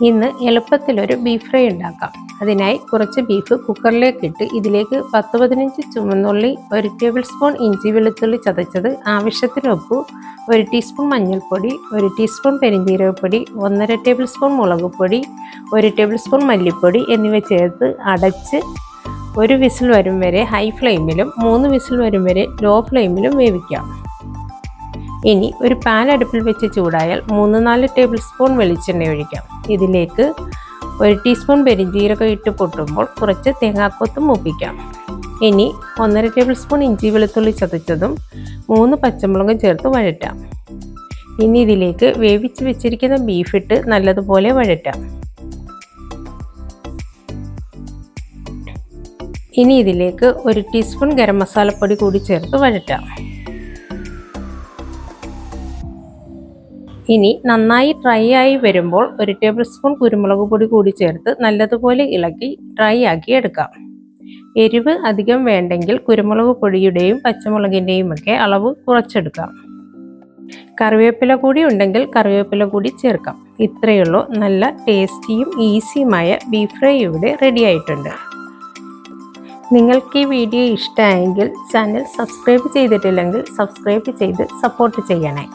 ഇന്ന് എളുപ്പത്തിലൊരു beef fry ഉണ്ടാക്കാം. അതിനായി കുറച്ച് ബീഫ് കുക്കറിലേക്ക് ഇട്ട് ഇതിലേക്ക് പത്ത് പതിനഞ്ച് ചുമന്നുള്ളി ഒരു ടേബിൾ സ്പൂൺ ഇഞ്ചി വെളുത്തുള്ളി ചതച്ചത് ആവശ്യത്തിന് ഉപ്പ് ഒരു ടീസ്പൂൺ മഞ്ഞൾപ്പൊടി ഒരു ടീസ്പൂൺ പെരിഞ്ജീരകപ്പൊടി ഒന്നര ടേബിൾ സ്പൂൺ മുളക് പൊടി ഒരു ടേബിൾ സ്പൂൺ മല്ലിപ്പൊടി എന്നിവ ചേർത്ത് അടച്ച് ഒരു വിസിൽ വരും വരെ ഹൈ ഫ്ലെയിമിലും മൂന്ന് വിസിൽ വരും വരെ ലോ ഫ്ലെയിമിലും വേവിക്കാം. ഇനി ഒരു പാൻ അടുപ്പിൽ വെച്ച് ചൂടായാൽ മൂന്ന് നാല് ടേബിൾ സ്പൂൺ വെളിച്ചെണ്ണ ഒഴിക്കാം. ഇതിലേക്ക് ഒരു ടീസ്പൂൺ പെരിഞ്ജീരകം ഇട്ട് പൊട്ടുമ്പോൾ കുറച്ച് തേങ്ങാക്കൊത്തും മൂപ്പിക്കാം. ഇനി ഒന്നര ടേബിൾ സ്പൂൺ ഇഞ്ചി വെളുത്തുള്ളി ചതച്ചതും മൂന്ന് പച്ചമുളകും ചേർത്ത് വഴറ്റാം. ഇനി ഇതിലേക്ക് വേവിച്ച് വെച്ചിരിക്കുന്ന ബീഫ് ഇട്ട് നല്ലതുപോലെ വഴറ്റാം. ഇനി ഇതിലേക്ക് ഒരു ടീസ്പൂൺ ഗരം മസാലപ്പൊടി കൂടി ചേർത്ത് വഴറ്റാം. ഇനി നന്നായി ഡ്രൈ ആയി വരുമ്പോൾ ഒരു ടേബിൾ സ്പൂൺ കുരുമുളക് പൊടി കൂടി ചേർത്ത് നല്ലതുപോലെ ഇളക്കി ഡ്രൈ ആക്കി എടുക്കാം. എരിവ് അധികം വേണ്ടെങ്കിൽ കുരുമുളക് പൊടിയുടെയും പച്ചമുളകിന്റെയും ഒക്കെ അളവ് കുറച്ചെടുക്കാം. കറിവേപ്പില കൂടി ഉണ്ടെങ്കിൽ കറിവേപ്പില കൂടി ചേർക്കാം. ഇത്രയുള്ളൂ നല്ല ടേസ്റ്റിയും ഈസിയുമായ ബീഫ് ഫ്രൈ ഇവിടെ റെഡി ആയിട്ടുണ്ട്. നിങ്ങൾക്ക് ഈ വീഡിയോ ഇഷ്ടമായെങ്കിൽ ചാനൽ സബ്സ്ക്രൈബ് ചെയ്തിട്ടില്ലെങ്കിൽ സബ്സ്ക്രൈബ് ചെയ്ത് സപ്പോർട്ട് ചെയ്യണേ.